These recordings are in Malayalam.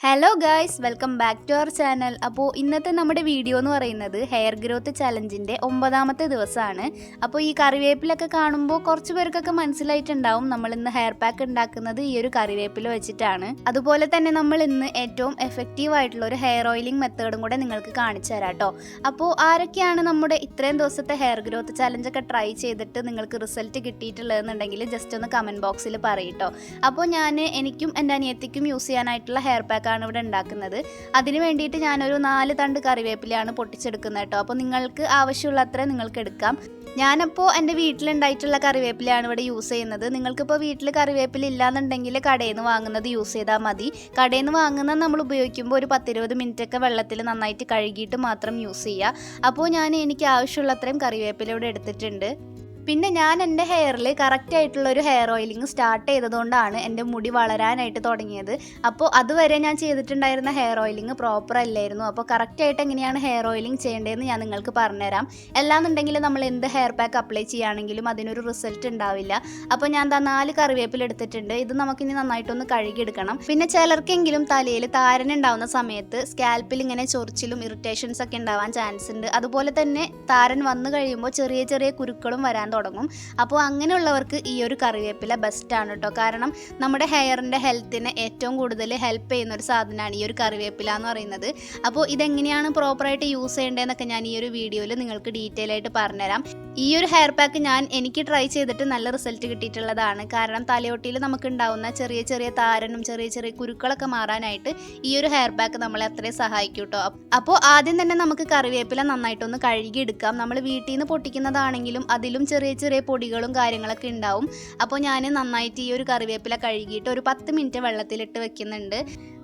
Hello guys welcome back to our channel അപ്പോൾ ഇന്നത്തെ നമ്മുടെ വീഡിയോ എന്ന് പറയുന്നത് ഹെയർ ഗ്രോത്ത് ചലഞ്ചിന്റെ ഒമ്പതാമത്തെ ദിവസമാണ്. അപ്പോൾ ഈ കറിവേപ്പിലൊക്കെ കാണുമ്പോൾ കുറച്ച് പേർക്കൊക്കെ മനസ്സിലായിട്ടുണ്ടാവും നമ്മൾ ഇന്ന് ഹെയർ പാക്ക് ഉണ്ടാക്കുന്നത് ഈ ഒരു കറിവേപ്പില വെച്ചിട്ടാണ്. അതുപോലെ തന്നെ നമ്മൾ ഇന്ന് ഏറ്റവും എഫക്റ്റീവ് ആയിട്ടുള്ള ഒരു ഹെയർ ഓയിലിംഗ് മെത്തേഡും കൂടെ നിങ്ങൾക്ക് കാണിച്ചു തരാം കേട്ടോ അപ്പോൾ ആരൊക്കെയാണ് നമ്മുടെ ഇത്രയും ദിവസത്തെ ഹെയർ ഗ്രോത്ത് ചലഞ്ചൊക്കെ ട്രൈ ചെയ്തിട്ട് നിങ്ങൾക്ക് റിസൾട്ട് കിട്ടിയിട്ടുള്ളതെന്നുണ്ടെങ്കിൽ ജസ്റ്റ് ഒന്ന് കമന്റ് ബോക്സിൽ പറയട്ടോ അപ്പോൾ ഞാൻ എനിക്കും എന്റെ അനിയത്തിക്കും യൂസ് ചെയ്യാനായിട്ടുള്ള ഹെയർ പാക്കാണ് ഇവിടെ ഉണ്ടാക്കുന്നത്. അതിന് വേണ്ടിയിട്ട് ഞാനൊരു നാല് തണ്ട് കറിവേപ്പിലയാണ് പൊട്ടിച്ചെടുക്കുന്നത് കേട്ടോ. അപ്പോൾ നിങ്ങൾക്ക് ആവശ്യമുള്ള അത്ര നിങ്ങൾക്ക് എടുക്കാം. ഞാനപ്പോൾ എന്റെ വീട്ടിലുണ്ടായിട്ടുള്ള കറിവേപ്പിലയാണ് ഇവിടെ യൂസ് ചെയ്യുന്നത്. നിങ്ങൾക്കിപ്പോൾ വീട്ടിൽ കറിവേപ്പില ഇല്ലാന്നുണ്ടെങ്കിൽ കടയിൽ നിന്ന് വാങ്ങുന്നത് യൂസ് ചെയ്താൽ മതി. കടയിൽ നിന്ന് വാങ്ങുന്നത് നമ്മൾ ഉപയോഗിക്കുമ്പോൾ ഒരു പത്തിരുപത് മിനിറ്റ് ഒക്കെ വെള്ളത്തിൽ നന്നായിട്ട് കഴുകിയിട്ട് മാത്രം യൂസ് ചെയ്യുക. അപ്പോൾ ഞാൻ എനിക്ക് ആവശ്യമുള്ള അത്രയും കറിവേപ്പില ഇവിടെ എടുത്തിട്ടുണ്ട്. പിന്നെ ഞാൻ എന്റെ ഹെയറിൽ കറക്റ്റ് ആയിട്ടുള്ള ഒരു ഹെയർ ഓയിലിംഗ് സ്റ്റാർട്ട് ചെയ്തതുകൊണ്ടാണ് എന്റെ മുടി വളരാനായിട്ട് തുടങ്ങിയത്. അപ്പോൾ അതുവരെ ഞാൻ ചെയ്തിട്ടുണ്ടായിരുന്ന ഹെയർ ഓയിലിംഗ് പ്രോപ്പർ അല്ലായിരുന്നു. അപ്പോൾ കറക്റ്റ് ആയിട്ട് എങ്ങനെയാണ് ഹെയർ ഓയിലിംഗ് ചെയ്യേണ്ടതെന്ന് ഞാൻ നിങ്ങൾക്ക് പറഞ്ഞുതരാം. എല്ലാന്നുണ്ടെങ്കിൽ നമ്മൾ എന്ത് ഹെയർ പാക്ക് അപ്ലൈ ചെയ്യുകയാണെങ്കിലും അതിനൊരു റിസൾട്ട് ഉണ്ടാവില്ല. അപ്പോൾ ഞാൻ എന്താ നാല് കറിവേപ്പില എടുത്തിട്ടുണ്ട്. ഇത് നമുക്കിനി നന്നായിട്ടൊന്ന് കഴുകിയെടുക്കണം. പിന്നെ ചിലർക്കെങ്കിലും തലയിൽ താരൻ ഉണ്ടാവുന്ന സമയത്ത് സ്കാൽപ്പിൽ ഇങ്ങനെ ചൊറിച്ചിലും ഇറിറ്റേഷൻസ് ഒക്കെ ഉണ്ടാവാൻ ചാൻസ് ഉണ്ട്. അതുപോലെ തന്നെ താരൻ വന്നു കഴിയുമ്പോൾ ചെറിയ ചെറിയ കുരുക്കളും വരാൻ തുടങ്ങും. അപ്പോൾ അങ്ങനെയുള്ളവർക്ക് ഈ ഒരു കറിവേപ്പില ബെസ്റ്റ് ആണ് കേട്ടോ കാരണം നമ്മുടെ ഹെയറിന്റെ ഹെൽത്തിനെ ഏറ്റവും കൂടുതൽ ഹെൽപ്പ് ചെയ്യുന്ന ഒരു സാധനമാണ് ഈ ഒരു കറിവേപ്പില എന്ന് പറയുന്നത്. അപ്പോൾ ഇതെങ്ങനെയാണ് പ്രോപ്പറായിട്ട് യൂസ് ചെയ്യേണ്ടതെന്നൊക്കെ ഞാൻ ഈ ഒരു വീഡിയോയിൽ നിങ്ങൾക്ക് ഡീറ്റെയിൽ ആയിട്ട് പറഞ്ഞുതരാം. ഈ ഒരു ഹെയർ പാക്ക് ഞാൻ എനിക്ക് ട്രൈ ചെയ്തിട്ട് നല്ല റിസൾട്ട് കിട്ടിയിട്ടുള്ളതാണ്. കാരണം തലയോട്ടിയിൽ നമുക്ക് ഉണ്ടാവുന്ന ചെറിയ ചെറിയ താരനും ചെറിയ ചെറിയ കുരുക്കളൊക്കെ മാറാനായിട്ട് ഈ ഒരു ഹെയർ പാക്ക് നമ്മളെ അത്രയും സഹായിക്കും കേട്ടോ അപ്പോൾ ആദ്യം തന്നെ നമുക്ക് കറിവേപ്പില നന്നായിട്ടൊന്ന് കഴുകിയെടുക്കാം. നമ്മൾ വീട്ടിൽ നിന്ന് പൊട്ടിക്കുന്നതാണെങ്കിലും അതിലും ചെറിയ ചെറിയ പൊടികളും കാര്യങ്ങളൊക്കെ ഉണ്ടാവും. അപ്പോൾ ഞാൻ നന്നായിട്ട് ഈ ഒരു കറിവേപ്പില കഴുകിയിട്ട് ഒരു പത്ത് മിനിറ്റ് വെള്ളത്തിലിട്ട് വെക്കുന്നുണ്ട്.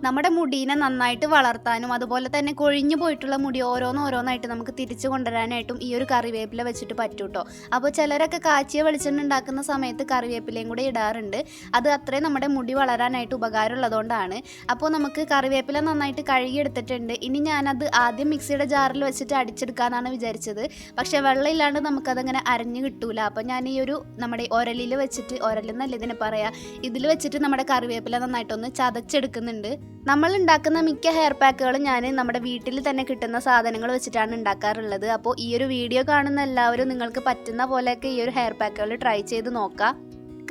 നമ്മുടെ മുടീനെ നന്നായിട്ട് വളർത്താനും അതുപോലെ തന്നെ കൊഴിഞ്ഞു പോയിട്ടുള്ള മുടി ഓരോന്നോരോന്നായിട്ട് നമുക്ക് തിരിച്ചു കൊണ്ടുവരാനായിട്ടും ഈ ഒരു കറിവേപ്പില വെച്ചിട്ട് പറ്റും. കേട്ടോ അപ്പോൾ ചിലരൊക്കെ കാച്ചിയ വെളിച്ചെണ്ണ ഉണ്ടാക്കുന്ന സമയത്ത് കറിവേപ്പിലയും കൂടെ ഇടാറുണ്ട്. അത് അത്രയും നമ്മുടെ മുടി വളരാനായിട്ട് ഉപകാരമുള്ളതുകൊണ്ടാണ്. അപ്പോൾ നമുക്ക് കറിവേപ്പില നന്നായിട്ട് കഴുകി എടുത്തിട്ടുണ്ട് ഇനി ഞാനത് ആദ്യം മിക്സിയുടെ ജാറിൽ വെച്ചിട്ട് അടിച്ചെടുക്കാനാണ് വിചാരിച്ചത്. പക്ഷേ വെള്ളം ഇല്ലാണ്ട് നമുക്കതങ്ങനെ അരഞ്ഞു കിട്ടൂല. അപ്പോൾ ഞാൻ ഈ ഒരു നമ്മുടെ ഒരലിൽ വെച്ചിട്ട് ഒരലെന്നല്ല ഇതിനെ പറയാം ഇതിൽ വെച്ചിട്ട് നമ്മുടെ കറിവേപ്പില നന്നായിട്ടൊന്ന് ചതച്ചെടുക്കുന്നുണ്ട്. നമ്മൾ ഉണ്ടാക്കുന്ന മിക്ക ഹെയർ പാക്കുകളും ഞാൻ നമ്മുടെ വീട്ടിൽ തന്നെ കിട്ടുന്ന സാധനങ്ങൾ വെച്ചിട്ടാണ് ഉണ്ടാക്കാറുള്ളത്. അപ്പോൾ ഈ ഒരു വീഡിയോ കാണുന്ന എല്ലാവരും നിങ്ങൾക്ക് പറ്റുന്ന പോലെയൊക്കെ ഈ ഒരു ഹെയർ പാക്കുകൾ ട്രൈ ചെയ്ത് നോക്കാം.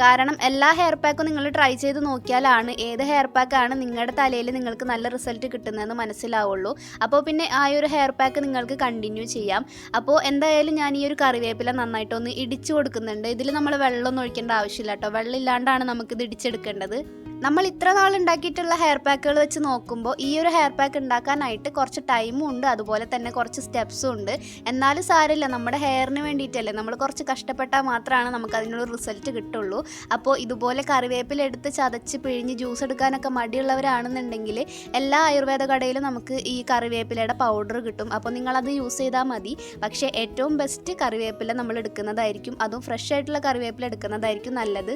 കാരണം എല്ലാ ഹെയർ പാക്കും നിങ്ങൾ ട്രൈ ചെയ്ത് നോക്കിയാലാണ് ഏത് ഹെയർ പാക്കാണ് നിങ്ങളുടെ തലയിൽ നിങ്ങൾക്ക് നല്ല റിസൾട്ട് കിട്ടുന്നതെന്ന് മനസ്സിലാവുള്ളൂ. അപ്പോൾ പിന്നെ ആ ഒരു ഹെയർ പാക്ക് നിങ്ങൾക്ക് കണ്ടിന്യൂ ചെയ്യാം. അപ്പോൾ എന്തായാലും ഞാൻ ഈ ഒരു കറിവേപ്പില നന്നായിട്ടൊന്ന് ഇടിച്ചു കൊടുക്കുന്നുണ്ട്. ഇതിൽ നമ്മൾ വെള്ളമൊന്നും ഒഴിക്കേണ്ട ആവശ്യമില്ല കേട്ടോ. വെള്ളം ഇല്ലാണ്ടാണ് നമുക്കിത് ഇടിച്ചെടുക്കേണ്ടത്. നമ്മൾ ഇത്ര നാൾ ഉണ്ടാക്കിയിട്ടുള്ള ഹെയർ പാക്കുകൾ വെച്ച് നോക്കുമ്പോൾ ഈ ഒരു ഹെയർ പാക്ക് ഉണ്ടാക്കാനായിട്ട് കുറച്ച് ടൈമും ഉണ്ട്. അതുപോലെ തന്നെ കുറച്ച് സ്റ്റെപ്സും ഉണ്ട്. എന്നാലും സാരമില്ല. നമ്മുടെ ഹെയറിന് വേണ്ടിയിട്ടല്ലേ. നമ്മൾ കുറച്ച് കഷ്ടപ്പെട്ടാൽ മാത്രമാണ് നമുക്ക് അതിനുള്ള റിസൾട്ട് കിട്ടുള്ളൂ. അപ്പോൾ ഇതുപോലെ കറിവേപ്പില എടുത്ത് ചതച്ച് പിഴിഞ്ഞ് ജ്യൂസ് എടുക്കാനൊക്കെ മടിയുള്ളവരാണെന്നുണ്ടെങ്കിൽ എല്ലാ ആയുർവേദ കടയിലും നമുക്ക് ഈ കറിവേപ്പിലയുടെ പൗഡർ കിട്ടും. അപ്പോൾ നിങ്ങളത് യൂസ് ചെയ്താൽ മതി. പക്ഷേ ഏറ്റവും ബെസ്റ്റ് കറിവേപ്പില നമ്മൾ എടുക്കുന്നതായിരിക്കും. അതും ഫ്രഷ് ആയിട്ടുള്ള കറിവേപ്പില എടുക്കുന്നതായിരിക്കും നല്ലത്.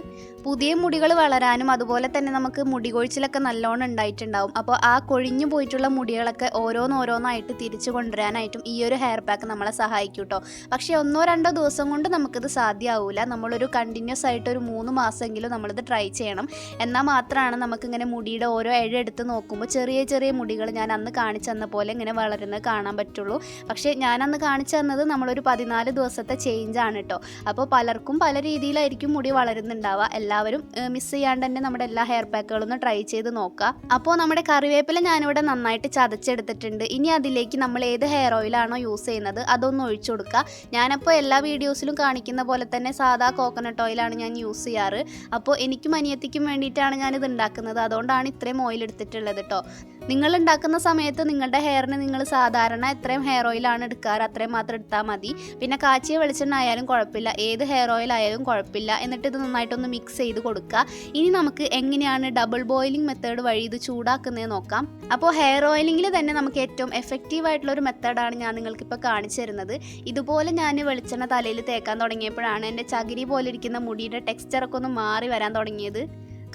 പുതിയ മുടികൾ വളരാനും അതുപോലെ തന്നെ നമുക്ക് മുടി കൊഴിച്ചിലൊക്കെ നല്ലോണം ഉണ്ടായിട്ടുണ്ടാവും. അപ്പോൾ ആ കൊഴിഞ്ഞു പോയിട്ടുള്ള മുടികളൊക്കെ ഓരോന്നോരോന്നായിട്ട് തിരിച്ചു കൊണ്ടുവരാനായിട്ടും ഈ ഒരു ഹെയർ പാക്ക് നമ്മളെ സഹായിക്കും കേട്ടോ പക്ഷേ ഒന്നോ രണ്ടോ ദിവസം കൊണ്ട് നമുക്കിത് സാധ്യമാവില്ല നമ്മളൊരു കണ്ടിന്യൂസ് ആയിട്ട് ഒരു മൂന്ന് മാസമെങ്കിലും നമ്മളിത് ട്രൈ ചെയ്യണം. എന്നാൽ മാത്രമാണ് നമുക്കിങ്ങനെ മുടിയുടെ ഓരോ ഇഴ എടുത്ത് നോക്കുമ്പോൾ ചെറിയ ചെറിയ മുടികൾ ഞാൻ അന്ന് കാണിച്ചു തന്ന പോലെ ഇങ്ങനെ വളരുന്നത് കാണാൻ പറ്റുള്ളൂ. പക്ഷേ ഞാനന്ന് കാണിച്ചു തന്നത് നമ്മളൊരു പതിനാല് ദിവസത്തെ ചേഞ്ച് ആണ് കേട്ടോ അപ്പോൾ പലർക്കും പല രീതിയിലായിരിക്കും മുടി വളരുന്നുണ്ടാവുക. എല്ലാവരും മിസ് ചെയ്യാണ്ട് തന്നെ നമ്മുടെ എല്ലാ ഹെയർ പാക്കുകളൊന്ന് ട്രൈ ചെയ്ത് നോക്കുക അപ്പോൾ നമ്മുടെ കറിവേപ്പില ഞാനിവിടെ നന്നായിട്ട് ചതച്ചെടുത്തിട്ടുണ്ട്. ഇനി അതിലേക്ക് നമ്മൾ ഏത് ഹെയർ ഓയിലാണോ യൂസ് ചെയ്യുന്നത് അതൊന്ന് ഒഴിച്ചു കൊടുക്കുക ഞാനപ്പോൾ എല്ലാ വീഡിയോസിലും കാണിക്കുന്ന പോലെ തന്നെ സാധാ കോക്കനട്ട് ഓയിലാണ് ഞാൻ യൂസ് ചെയ്യാറ്. അപ്പോൾ എനിക്കും അനിയത്തിക്കും വേണ്ടിയിട്ടാണ് ഞാനിത് ഉണ്ടാക്കുന്നത്. അതുകൊണ്ടാണ് ഇത്രയും ഓയിൽ എടുത്തിട്ടുള്ളത് കേട്ടോ നിങ്ങൾ ഉണ്ടാക്കുന്ന സമയത്ത് നിങ്ങളുടെ ഹെയറിന് നിങ്ങൾ സാധാരണ എത്രയും ഹെയർ ഓയിലാണ് എടുക്കാറ്. അത്രയും മാത്രം എടുത്താൽ മതി. പിന്നെ കാച്ചിയ വെളിച്ചെണ്ണ ആയാലും കുഴപ്പമില്ല. ഏത് ഹെയർ ഓയിൽ ആയാലും കുഴപ്പമില്ല. എന്നിട്ട് ഇത് നന്നായിട്ടൊന്ന് മിക്സ് ചെയ്ത് കൊടുക്കുക ഇനി നമുക്ക് എങ്ങനെയാണ് ഡബിൾ ബോയിലിംഗ് മെത്തേഡ് വഴി ഇത് ചൂടാക്കുന്നത് നോക്കാം. അപ്പോൾ ഹെയർ ഓയിലിംഗിൽ തന്നെ നമുക്ക് ഏറ്റവും എഫക്റ്റീവ് ആയിട്ടുള്ള ഒരു മെത്തേഡാണ് ഞാൻ നിങ്ങൾക്ക് നിങ്ങൾക്കിപ്പോൾ കാണിച്ചു തരുന്നത്. ഇതുപോലെ ഞാൻ വെളിച്ചെണ്ണ തലയിൽ തേക്കാൻ തുടങ്ങിയപ്പോഴാണ് എന്റെ ചകിരി പോലെ ഇരിക്കുന്ന മുടിയുടെ ടെക്സ്ചറൊക്കെ ഒന്ന് മാറി വരാൻ തുടങ്ങിയത്.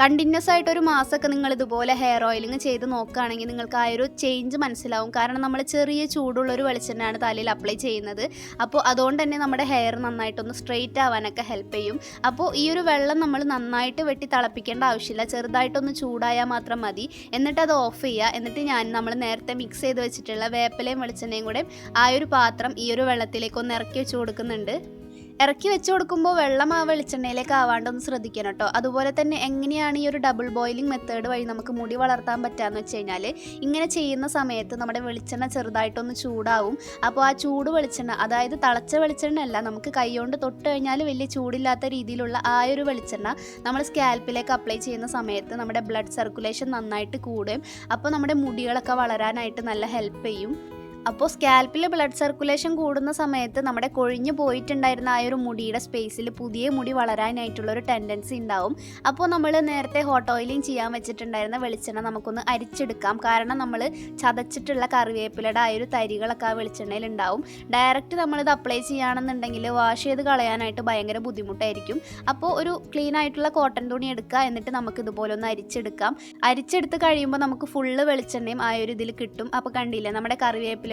കണ്ടിന്യൂസ് ആയിട്ട് ഒരു മാസമൊക്കെ നിങ്ങൾ ഇതുപോലെ ഹെയർ ഓയിലിംഗ് ചെയ്ത് നോക്കുകയാണെങ്കിൽ നിങ്ങൾക്ക് ആ ഒരു ചേഞ്ച് മനസ്സിലാവും. കാരണം നമ്മൾ ചെറിയ ചൂടുള്ള ഒരു വെളിച്ചെണ്ണയാണ് തലയിൽ അപ്ലൈ ചെയ്യുന്നത്. അപ്പോൾ അതുകൊണ്ട് തന്നെ നമ്മുടെ ഹെയർ നന്നായിട്ടൊന്ന് സ്ട്രെയിറ്റ് ആവാനൊക്കെ ഹെൽപ്പ് ചെയ്യും. അപ്പോൾ ഈ ഒരു വെള്ളം നമ്മൾ നന്നായിട്ട് വെട്ടി തിളപ്പിക്കേണ്ട ആവശ്യമില്ല. ചെറുതായിട്ടൊന്ന് ചൂടായാൽ മാത്രം മതി. എന്നിട്ട് അത് ഓഫ് ചെയ്യുക. എന്നിട്ട് ഞാൻ നമ്മൾ നേരത്തെ മിക്സ് ചെയ്ത് വെച്ചിട്ടുള്ള വേപ്പിലയും വെളിച്ചെണ്ണയും കൂടെ ആ ഒരു പാത്രം ഈ ഒരു വെള്ളത്തിലേക്ക് ഒന്ന് ഇറക്കി വെച്ച് കൊടുക്കുന്നുണ്ട്. ഇറക്കി വെച്ച് കൊടുക്കുമ്പോൾ വെള്ളം ആ വെളിച്ചെണ്ണയിലേക്ക് ആവാണ്ടൊന്ന് ശ്രദ്ധിക്കണം കേട്ടോ. അതുപോലെ തന്നെ എങ്ങനെയാണ് ഈ ഒരു ഡബിൾ ബോയിലിംഗ് മെത്തേഡ് വഴി നമുക്ക് മുടി വളർത്താൻ പറ്റാന്ന് വെച്ച് കഴിഞ്ഞാൽ ഇങ്ങനെ ചെയ്യുന്ന സമയത്ത് നമ്മുടെ വെളിച്ചെണ്ണ ചെറുതായിട്ടൊന്ന് ചൂടാവും. അപ്പോൾ ആ ചൂട് വെളിച്ചെണ്ണ അതായത് തിളച്ച വെളിച്ചെണ്ണ അല്ല നമുക്ക് കൈകൊണ്ട് തൊട്ട് കഴിഞ്ഞാൽ വലിയ ചൂടില്ലാത്ത രീതിയിലുള്ള ആ ഒരു വെളിച്ചെണ്ണ നമ്മൾ സ്കാൽപ്പിലേക്ക് അപ്ലൈ ചെയ്യുന്ന സമയത്ത് നമ്മുടെ ബ്ലഡ് സർക്കുലേഷൻ നന്നായിട്ട് കൂടും. അപ്പോൾ നമ്മുടെ മുടികളൊക്കെ വളരാനായിട്ട് നല്ല ഹെൽപ്പ് ചെയ്യും. അപ്പോൾ സ്കാൽപ്പിൽ ബ്ലഡ് സർക്കുലേഷൻ കൂടുന്ന സമയത്ത് നമ്മുടെ കൊഴിഞ്ഞു പോയിട്ടുണ്ടായിരുന്ന ആ ഒരു മുടിയുടെ സ്പേസിൽ പുതിയ മുടി വളരാനായിട്ടുള്ള ഒരു ടെൻഡൻസി ഉണ്ടാവും. അപ്പോൾ നമ്മൾ നേരത്തെ ഹോട്ട് ഓയിലിംഗ് ചെയ്യാൻ വെച്ചിട്ടുണ്ടായിരുന്ന വെളിച്ചെണ്ണ നമുക്കൊന്ന് അരിച്ചെടുക്കാം. കാരണം നമ്മൾ ചതച്ചിട്ടുള്ള കറിവേപ്പിലയുടെ ആ ഒരു തരികളൊക്കെ ആ വെളിച്ചെണ്ണയിൽ ഉണ്ടാവും. ഡയറക്റ്റ് നമ്മളിത് അപ്ലൈ ചെയ്യുകയാണെന്നുണ്ടെങ്കിൽ വാഷ് ചെയ്ത് കളയാനായിട്ട് ഭയങ്കര ബുദ്ധിമുട്ടായിരിക്കും. അപ്പോൾ ഒരു ക്ലീൻ ആയിട്ടുള്ള കോട്ടൺ തുണി എടുക്കുക എന്നിട്ട് നമുക്ക് ഇതുപോലെ ഒന്ന് അരിച്ചെടുക്കാം. അരിച്ചെടുത്ത് കഴിയുമ്പോൾ നമുക്ക് ഫുള്ള് വെളിച്ചെണ്ണയും ആ ഒരു ഇതിൽ കിട്ടും. അപ്പോൾ കണ്ടില്ലേ നമ്മുടെ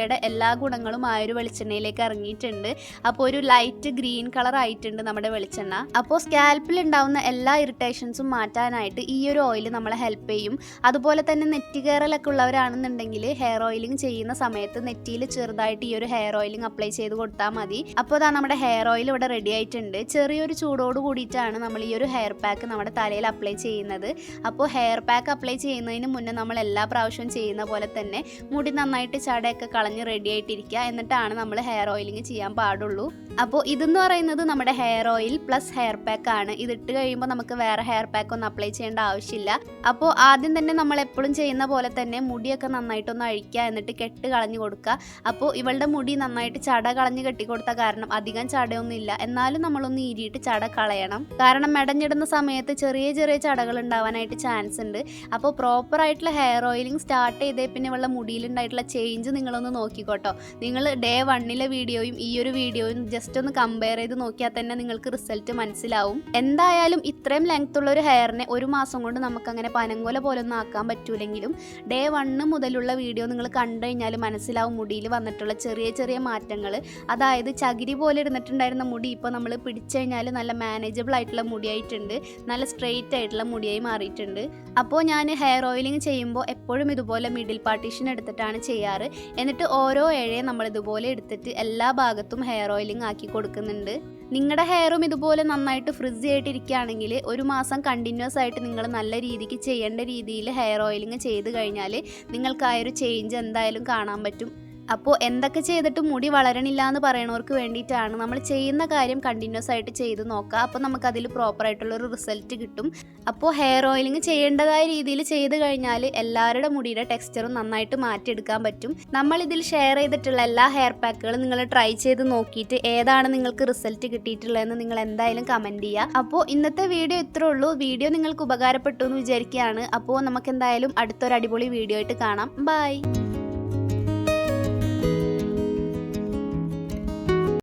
കറിവേപ്പിലയുടെ എല്ലാ ഗുണങ്ങളും ആ ഒരു വെളിച്ചെണ്ണയിലേക്ക് ഇറങ്ങിയിട്ടുണ്ട്. അപ്പോൾ ഒരു ലൈറ്റ് ഗ്രീൻ കളർ ആയിട്ടുണ്ട് നമ്മുടെ വെളിച്ചെണ്ണ. അപ്പോൾ സ്കാൽപ്പിൽ ഉണ്ടാവുന്ന എല്ലാ ഇറിറ്റേഷൻസും മാറ്റാനായിട്ട് ഈ ഒരു ഓയിൽ നമ്മളെ ഹെൽപ്പ് ചെയ്യും. അതുപോലെ തന്നെ നെറ്റി കയറലൊക്കെ ഉള്ളവരാണെന്നുണ്ടെങ്കിൽ ഹെയർ ഓയിലിംഗ് ചെയ്യുന്ന സമയത്ത് നെറ്റിയിൽ ചെറുതായിട്ട് ഈ ഒരു ഹെയർ ഓയിലിംഗ് അപ്ലൈ ചെയ്ത് കൊടുത്താൽ മതി. അപ്പോൾ അതാ നമ്മുടെ ഹെയർ ഓയിൽ ഇവിടെ റെഡി ആയിട്ടുണ്ട്. ചെറിയൊരു ചൂടോട് കൂടിയിട്ടാണ് നമ്മൾ ഈ ഒരു ഹെയർ പാക്ക് നമ്മുടെ തലയിൽ അപ്ലൈ ചെയ്യുന്നത്. അപ്പോൾ ഹെയർ പാക്ക് അപ്ലൈ ചെയ്യുന്നതിന് മുന്നേ നമ്മൾ എല്ലാ പ്രാവശ്യവും ചെയ്യുന്ന പോലെ തന്നെ മുടി നന്നായിട്ട് ചടയൊക്കെ കളഞ്ഞ് റെഡി ആയിട്ടിരിക്കുക എന്നിട്ടാണ് നമ്മൾ ഹെയർ ഓയിലിംഗ് ചെയ്യാൻ പാടുള്ളൂ. അപ്പോൾ ഇതെന്ന് പറയുന്നത് നമ്മുടെ hair oil plus hair pack ആണ്. ഇതിട്ട് കഴിയുമ്പോൾ നമുക്ക് വേറെ ഹെയർ പാക്ക് ഒന്നും അപ്ലൈ ചെയ്യേണ്ട ആവശ്യമില്ല. അപ്പോൾ ആദ്യം തന്നെ നമ്മൾ എപ്പോഴും ചെയ്യുന്ന പോലെ തന്നെ മുടിയൊക്കെ നന്നായിട്ടൊന്ന് അഴിക്കുക എന്നിട്ട് കെട്ട് കളഞ്ഞു കൊടുക്കുക അപ്പോൾ ഇവളുടെ മുടി നന്നായിട്ട് ചട കളഞ്ഞ് കെട്ടിക്കൊടുത്ത കാരണം അധികം ചടയൊന്നും ഇല്ല. എന്നാലും നമ്മളൊന്ന് ഇരിയിട്ട് ചട കളയണം. കാരണം മെടഞ്ഞിടുന്ന സമയത്ത് ചെറിയ ചെറിയ ചടകൾ ഉണ്ടാവാനായിട്ട് ചാൻസ് ഉണ്ട്. അപ്പോൾ പ്രോപ്പർ ആയിട്ടുള്ള ഹെയർ ഓയിലിംഗ് സ്റ്റാർട്ട് ചെയ്തേ പിന്നെ ഇവളുടെ മുടിയിലുണ്ടായിട്ടുള്ള ചേഞ്ച് നിങ്ങളൊന്ന് നോക്കിക്കോട്ടോ. നിങ്ങൾ ഡേ വണ്ണിലെ വീഡിയോയും ഈ ഒരു വീഡിയോയും ജസ്റ്റ് ഒന്ന് കമ്പയർ ചെയ്ത് നോക്കിയാൽ തന്നെ നിങ്ങൾക്ക് റിസൾട്ട് മനസ്സിലാവും. എന്തായാലും ഇത്രയും ലെങ്ത് ഉള്ള ഒരു ഹെയറിനെ ഒരു മാസം കൊണ്ട് നമുക്ക് അങ്ങനെ പനങ്കോല പോലൊന്നും ആക്കാൻ പറ്റൂലെങ്കിലും ഡേ വണ്ണ് മുതലുള്ള വീഡിയോ നിങ്ങൾ കണ്ടു കഴിഞ്ഞാൽ മനസ്സിലാവും മുടിയിൽ വന്നിട്ടുള്ള ചെറിയ ചെറിയ മാറ്റങ്ങൾ. അതായത് ചകിരി പോലെ ഇരുന്നിട്ടുണ്ടായിരുന്ന മുടി ഇപ്പോൾ നമ്മൾ പിടിച്ചു കഴിഞ്ഞാൽ നല്ല മാനേജബിൾ ആയിട്ടുള്ള മുടിയായിട്ടുണ്ട്. നല്ല സ്ട്രെയിറ്റ് ആയിട്ടുള്ള മുടിയായി മാറിയിട്ടുണ്ട്. അപ്പോൾ ഞാൻ ഹെയർ ഓയിലിംഗ് ചെയ്യുമ്പോൾ എപ്പോഴും ഇതുപോലെ മിഡിൽ പാർട്ടീഷൻ എടുത്തിട്ടാണ് ചെയ്യാറ്. എന്നിട്ട് ഓരോ ഇഴയും നമ്മൾ ഇതുപോലെ എടുത്തിട്ട് എല്ലാ ഭാഗത്തും ഹെയർ ഓയിലിംഗ് ആക്കി കൊടുക്കുന്നുണ്ട്. നിങ്ങളുടെ ഹെയറും ഇതുപോലെ നന്നായിട്ട് ഫ്രിഡ്ജ് ആയിട്ടിരിക്കുകയാണെങ്കിൽ ഒരു മാസം കണ്ടിന്യൂസ് ആയിട്ട് നിങ്ങൾ നല്ല രീതിക്ക് ചെയ്യേണ്ട രീതിയിൽ ഹെയർ ഓയിലിംഗ് ചെയ്ത് കഴിഞ്ഞാൽ നിങ്ങൾക്ക് ആ ഒരു ചേഞ്ച് എന്തായാലും കാണാൻ പറ്റും. അപ്പോൾ എന്തൊക്കെ ചെയ്തിട്ട് മുടി വളരണില്ല എന്ന് പറയണവർക്ക് വേണ്ടിയിട്ടാണ് നമ്മൾ ചെയ്യുന്ന കാര്യം കണ്ടിന്യൂസ് ആയിട്ട് ചെയ്ത് നോക്കുക. അപ്പോൾ നമുക്ക് അതിൽ പ്രോപ്പറായിട്ടുള്ളൊരു റിസൾട്ട് കിട്ടും. അപ്പോൾ ഹെയർ ഓയിലിംഗ് ചെയ്യേണ്ടതായ രീതിയിൽ ചെയ്ത് കഴിഞ്ഞാൽ എല്ലാവരുടെ മുടിയുടെ ടെക്സ്ചറും നന്നായിട്ട് മാറ്റിയെടുക്കാൻ പറ്റും. നമ്മൾ ഇതിൽ ഷെയർ ചെയ്തിട്ടുള്ള എല്ലാ ഹെയർ പാക്കുകളും നിങ്ങൾ ട്രൈ ചെയ്ത് നോക്കിയിട്ട് ഏതാണ് നിങ്ങൾക്ക് റിസൾട്ട് കിട്ടിയിട്ടുള്ളതെന്ന് നിങ്ങൾ എന്തായാലും കമന്റ് ചെയ്യുക. അപ്പോൾ ഇന്നത്തെ വീഡിയോ ഇത്രേ ഉള്ളൂ. വീഡിയോ നിങ്ങൾക്ക് ഉപകാരപ്പെട്ടു എന്ന് വിചാരിക്കുകയാണ്. അപ്പോൾ നമുക്ക് എന്തായാലും അടുത്തൊരു അടിപൊളി വീഡിയോ ആയിട്ട് കാണാം. ബൈ